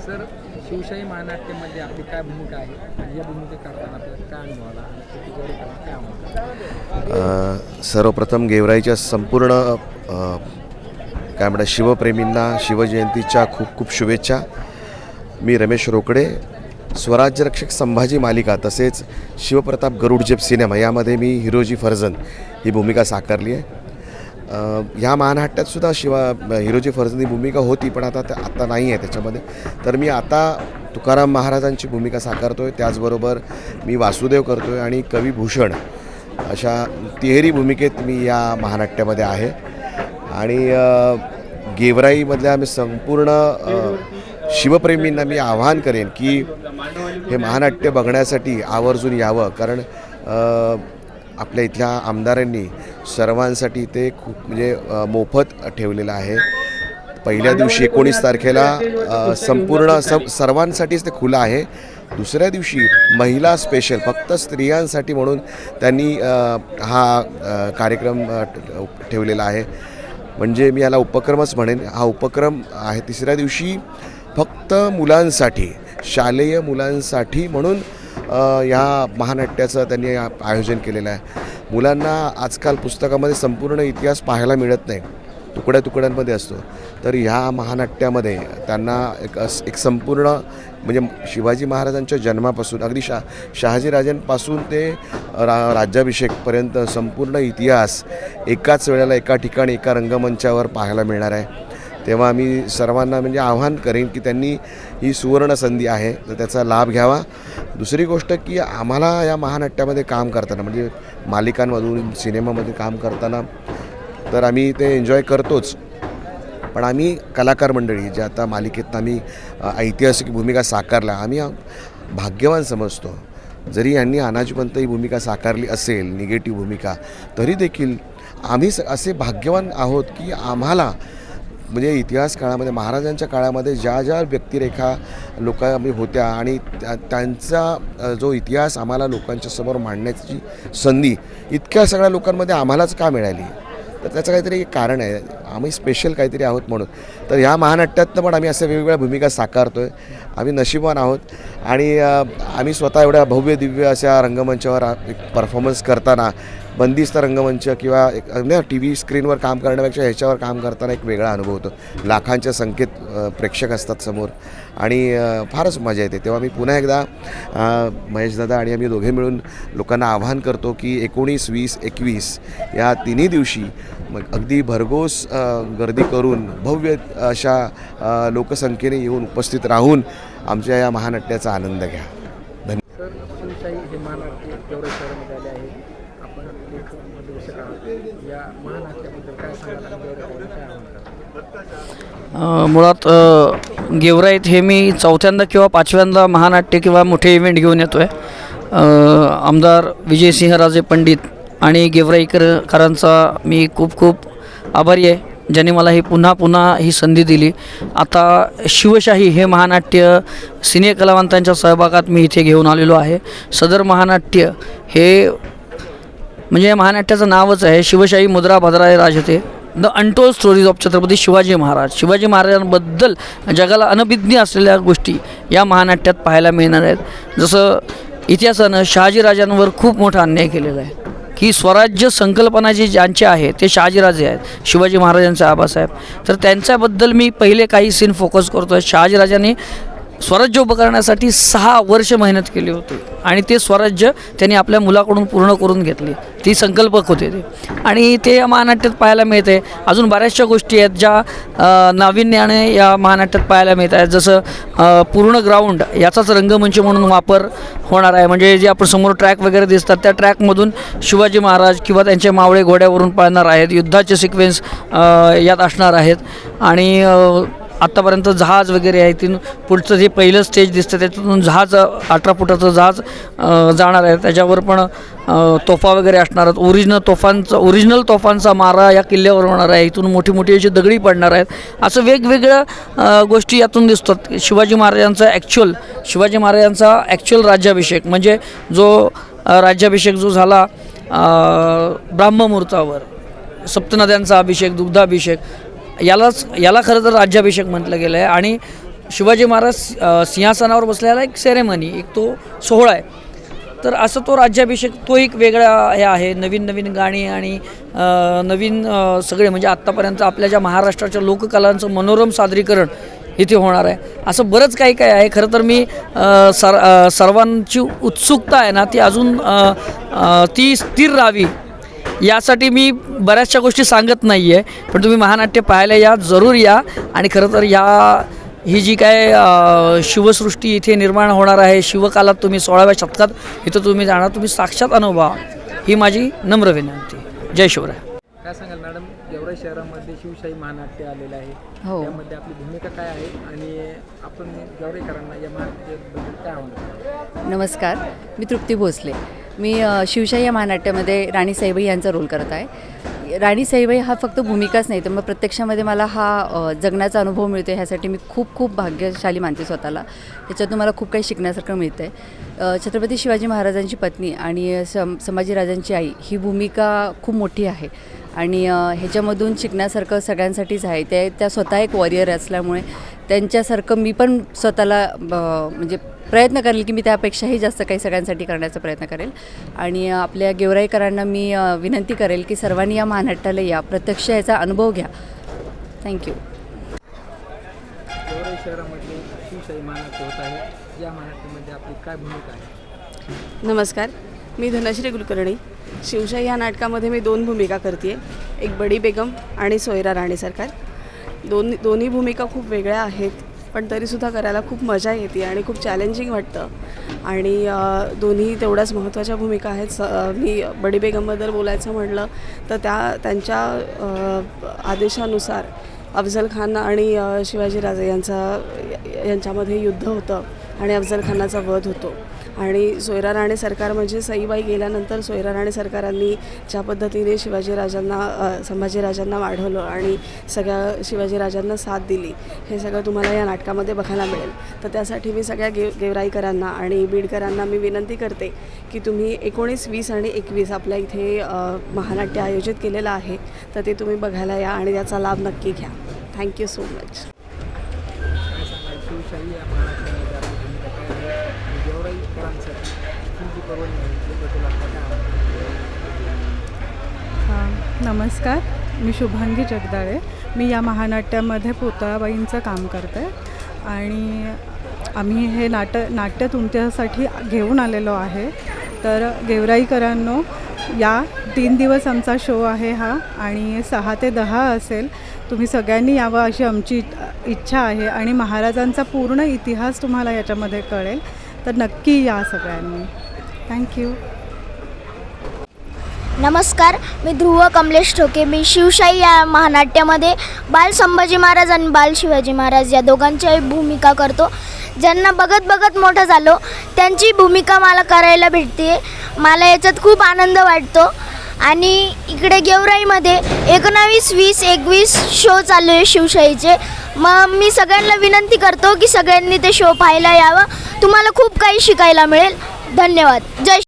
Sir Shivshahi महानाट्यमध्ये आपली काय भूमिका आहे? आणि या भूमिका करताना आपल्याला काय अनुभव आला? काय सर्वप्रथम गेवराईच्या संपूर्ण काय म्हणतात शिवप्रेमींना शिवजयंतीच्या खूप खूप शुभेच्छा. मी रमेश रोकडे स्वराज्यरक्षक संभाजी मालिका तसेच शिवप्रताप गरुडजेप सिनेमा यामध्ये मी हिरोजी फर्जन ही भूमिका साकारली आहे. ह्या महानाट्यातसुद्धा शिवा हिरोजी फर्जनी भूमिका होती पण आता आत्ता आता नाही आहे त्याच्यामध्ये. तर मी आता तुकाराम महाराजांची भूमिका साकारतो आहे त्याचबरोबर मी वासुदेव करतो आहे आणि कविभूषण अशा तिहेरी भूमिकेत मी या महानाट्यामध्ये आहे. आणि गेवराईमधल्या मी संपूर्ण शिवप्रेमींना मी आवाहन करेन की हे महानाट्य बघण्यासाठी आवर्जून यावं. कारण आपल्या इथल्या आमदारांनी सर्वांसाठी ते खूप म्हणजे मोफत ठेवलेलं आहे. पहिल्या दिवशी एकोणीस तारखेला संपूर्ण स सर्वांसाठीच ते खुलं आहे. दुसऱ्या दिवशी महिला स्पेशल फक्त स्त्रियांसाठी म्हणून त्यांनी हा कार्यक्रम ठेवलेला आहे. म्हणजे मी याला उपक्रमच म्हणेन. हा उपक्रम आहे तिसऱ्या दिवशी फक्त मुलांसाठी शालेय मुलांसाठी म्हणून ह्या महानाट्याचं त्यांनी आयोजन केलेलं आहे. मुलांना आजकाल पुस्तकामध्ये संपूर्ण इतिहास पाहायला मिळत नाही. तुकड्या तुकड्यांमध्ये असतो. तर ह्या महानाट्यामध्ये त्यांना एक एक संपूर्ण म्हणजे शिवाजी महाराजांच्या जन्मापासून अगदी शा शहाजीराजांपासून ते रा राज्याभिषेकपर्यंत संपूर्ण इतिहास एकाच वेळेला एका ठिकाणी एका रंगमंचावर पाहायला मिळणार आहे. तेव्हा मी सर्वांना म्हणजे आव्हान करेन की त्यांनी ही सुवर्ण संधी आहे तर त्याचा लाभ घ्यावा. दुसरी गोष्ट की आम्हाला या महानाट्यामध्ये काम करताना म्हणजे मालिकांमधून सिनेमामध्ये काम करताना तर आम्ही ते एन्जॉय करतोच. पण आम्ही कलाकार मंडळी जे आता मालिकेत आम्ही ऐतिहासिक भूमिका साकारल्या आम्ही भाग्यवान समजतो. जरी यांनी अनाजपंत ही भूमिका साकारली असेल निगेटिव्ह भूमिका तरी देखील आम्ही स- असे भाग्यवान आहोत की आम्हाला म्हणजे इतिहास काळामध्ये महाराजांच्या काळामध्ये ज्या ज्या व्यक्तिरेखा लोक म्हणजे होत्या आणि त्या त्यांचा जो इतिहास आम्हाला लोकांच्या समोर मांडण्याची संधी इतक्या सगळ्या लोकांमध्ये आम्हालाच का मिळाली? तर त्याचं काहीतरी एक कारण आहे. आम्ही स्पेशल काहीतरी आहोत म्हणून. तर ह्या महानाट्यातनं पण आम्ही अशा वेगवेगळ्या भूमिका साकारतो आहे आम्ही नशीबवान आहोत. आणि आम्ही स्वतः एवढ्या भव्य दिव्य अशा रंगमंचावर एक परफॉर्मन्स करताना बंदिस्त रंगमंच किंवा एक म्हणजे ना टी व्ही स्क्रीनवर काम करण्यापेक्षा ह्याच्यावर काम करताना एक वेगळा अनुभव होतो. लाखांच्या संख्येत प्रेक्षक असतात समोर. आणि फारच मजा येते. तेव्हा मी पुन्हा एकदा महेशदादा आणि आम्ही दोघे मिळून लोकांना आवाहन करतो की एकोणीस वीस एकवीस या तिन्ही दिवशी मग अगदी भरघोस गर्दी करून भव्य अशा लोकसंख्येने येऊन उपस्थित राहून आमच्या या महानाट्याचा आनंद घ्या सर शिवशाही हे महानाट्य गेवराई शहरामध्ये आले आहे आपण एक दिवस आहात या महानाट्याबद्दल काय सांगाल आणि गेवराईकरांना काय आव्हान कराल अ, मुळात गेवराईत हे मी चौथ्यांदा किंवा पाचव्यांदा महानाट्य किंवा मोठे इव्हेंट घेऊन येतो आहे आमदार विजयसिंहराजे पंडित आणि गेवराईकरांचा मी खूप खूप आभारी आहे ज्यांनी मला ही पुन्हा पुन्हा ही संधी दिली. आता शिवशाही हे महानाट्य सिने कलावंतांच्या सहभागात मी इथे घेऊन आलेलो आहे. सदर महानाट्य हे म्हणजे महानाट्याचं नावच आहे शिवशाही मुद्रा भद्राय राजते. The untold stories of Chhatrapati Shivaji Maharaj. Shivaji महाराजांबद्दल जगाला अनभिज्ञ असलेल्या गोष्टी या महानाट्यात पाहायला मिळणार आहेत. जसं इतिहासानं शहाजीराजांवर खूप मोठा अन्याय केलेला आहे. की स्वराज्य संकल्पना जी ज्यांचे आहे ते शहाजीराजे आहेत शिवाजी महाराजांचे आबासाहेब. तर त्यांच्याबद्दल मी पहिले काही सीन फोकस करतो आहे शहाजीराजांनी स्वराज्य उभं करण्यासाठी सहा वर्ष मेहनत केली होती. आणि ते स्वराज्य त्यांनी आपल्या मुलाकडून पूर्ण करून घेतली. ती संकल्पक होते ते. आणि ते या महानाट्यात पाहायला मिळते. अजून बऱ्याचशा गोष्टी आहेत ज्या नाविन्याने या महानाट्यात पाहायला मिळत आहेत. जसं पूर्ण ग्राउंड याचाच रंगमंच म्हणून वापर होणार आहे. म्हणजे जे आपण समोर ट्रॅक वगैरे दिसतात त्या ट्रॅकमधून शिवाजी महाराज किंवा त्यांचे मावळे घोड्यावरून पाळणार आहेत. युद्धाचे सिक्वेन्स यात असणार आहेत. आणि आत्तापर्यंत जहाज वगैरे आहे तिथून पुढचं जे पहिलं स्टेज दिसतं त्याच्यातून जहाज अठरा फुटाचं जहाज जाणार आहे. त्याच्यावर पण तोफा वगैरे असणार आहेत. ओरिजिनल तोफांचा ओरिजिनल तोफांचा मारा या किल्ल्यावर होणार आहे. इथून मोठी मोठी अशी दगडी पडणार आहेत. असं वेगवेगळ्या गोष्टी यातून दिसतात. शिवाजी महाराजांचा ॲक्च्युअल शिवाजी महाराजांचा ॲक्च्युअल राज्याभिषेक म्हणजे जो राज्याभिषेक जो झाला अ, ब्राह्ममुहूर्तावर. सप्तनद्यांचा अभिषेक दुग्धाभिषेक यालाच याला खरं तर राज्याभिषेक म्हटलं गेलं आहे. आणि शिवाजी महाराज सिंहासनावर बसलेला एक सेरेमनी एक तो सोहळा आहे. तर असं तो राज्याभिषेक तो एक वेगळा हे आहे. नवीन नवीन गाणी आणि नवीन सगळे म्हणजे आत्तापर्यंत आपल्या ज्या महाराष्ट्राच्या लोककलांचं मनोरम सादरीकरण इथे होणार आहे. असं बरंच काही काही आहे. खरं तर मी सर सर्वांची उत्सुकता आहे ना ती अजून ती स्थिर राहावी यासाठी मी बऱ्याचशा गोष्टी सांगत नाही आहे पण तुम्ही महानाट्य पाहायला या जरूर या. आणि खरं तर या ही जी काय शिवसृष्टी इथे निर्माण होणार आहे शिवकालात तुम्ही सोळाव्या शतकात इथं तुम्ही जाणार तुम्ही साक्षात अनुभवा. ही माझी नम्र विनंती. जय शिवराय. काय सांगाल मॅडम? गेवराई शहरामध्ये शिवशाही महानाट्य आलेलं आहे. हो. त्यामध्ये आपली भूमिका काय आहे? आणि आपण या महानाट्याबद्दल काय आव्हान? नमस्कार. मी तृप्ती भोसले. मी शिवशाही या महानाट्यामध्ये राणी साईबाई यांचा रोल करत आहे. राणी साईबाई हा फक्त भूमिकाच नाही तर मग प्रत्यक्षामध्ये मला हा जगण्याचा अनुभव मिळतो ह्यासाठी मी खूप खूप भाग्यशाली मानते स्वतःला. त्याच्यातून मला खूप काही शिकण्यासारखं मिळतं आहे छत्रपती शिवाजी महाराजांची पत्नी आणि सम संभाजीराजांची आई ही भूमिका खूप मोठी आहे. आणि ह्याच्यामधून शिकण्यासारखं सगळ्यांसाठीच आहे. ते त्या स्वतः एक वॉरियर असल्यामुळे त्यांच्यासारखं मी पण स्वतःला म्हणजे प्रयत्न करेल की मी त्यापेक्षाही जास्त काही सगळ्यांसाठी करण्याचा प्रयत्न करेल. आणि आपल्या गेवराईकरांना मी विनंती करेल की सर्वांनी या महानाट्याला या. प्रत्यक्ष याचा अनुभव घ्या. थँक्यू शहरामध्ये शिवशाही महानाट्य होत आहे. या महानाट्यामध्ये आपली काय भूमिका आहे? नमस्कार मी धनश्री कुलकर्णी. शिवशाही या नाटकामध्ये मी दोन भूमिका करते एक बडी बेगम आणि सोयरा राणी सरकार. दोन दोन्ही भूमिका खूप वेगळ्या आहेत पण तरीसुद्धा करायला खूप मजा येते आणि खूप चॅलेंजिंग वाटतं. आणि दोन्ही तेवढ्याच महत्त्वाच्या भूमिका आहेत. स मी बडी बेगमबद्दल बोलायचं म्हटलं तर त्या त्यांच्या आदेशानुसार अफजल खान आणि शिवाजीराजे यांचा यांच्यामध्ये युद्ध होतं आणि अफजल खानाचा वध होतो. आणि सोयरा राणे सरकार म्हणजे सईबाई गेल्यानंतर सोयरा राणे सरकारांनी ज्या पद्धतीने शिवाजीराजांना संभाजीराजांना वाढवलं आणि सगळ्या शिवाजीराजांना साथ दिली हे सगळं तुम्हाला या नाटकामध्ये बघायला मिळेल. तर त्यासाठी मी सगळ्या गेव गेवराईकरांना आणि बीडकरांना मी विनंती करते की तुम्ही एकोणीस वीस आणि एकवीस आपल्या इथे महानाट्य आयोजित केलेलं आहे तर ते तुम्ही बघायला या आणि त्याचा लाभ नक्की घ्या. थँक्यू सो मच काय सांगाल शिवशाही या महानाट्यामध्ये आपली भूमिका काय आहे आणि गेवराईकरांसाठी ही हां नमस्कार. मी शुभांगी जगदाळे. मी या महानाट्यामध्ये पुतळाबाईंचं काम करते. आणि आम्ही हे नाट नाट्य तुमच्यासाठी घेऊन आलेलो आहे. तर गेवराईकरांनो या तीन दिवस आमचा शो आहे हा. आणि सहा ते दहा असेल. तुम्ही सगळ्यांनी यावं अशी आमची इच्छा आहे. आणि महाराजांचा पूर्ण इतिहास तुम्हाला याच्यामध्ये कळेल. तर नक्की या सगळ्यांनी. थँक्यू नमस्कार मी ध्रुव कमलेश ठोके. मी शिवशाही या महानाट्यामध्ये बाल संभाजी महाराज आणि बाल शिवाजी महाराज या दोघांच्याही भूमिका करतो. ज्यांना बघत बघत मोठं झालो त्यांची भूमिका मला करायला भेटते. मला याच्यात खूप आनंद वाटतो. आणि इकडे गेवराईमध्ये एकोणावीस वीस एकवीस शो चालू आहे शिवशाहीचे. मग मी सगळ्यांना विनंती करतो की सगळ्यांनी ते शो पाहायला यावं. तुम्हाला खूप काही शिकायला मिळेल. धन्यवाद. जय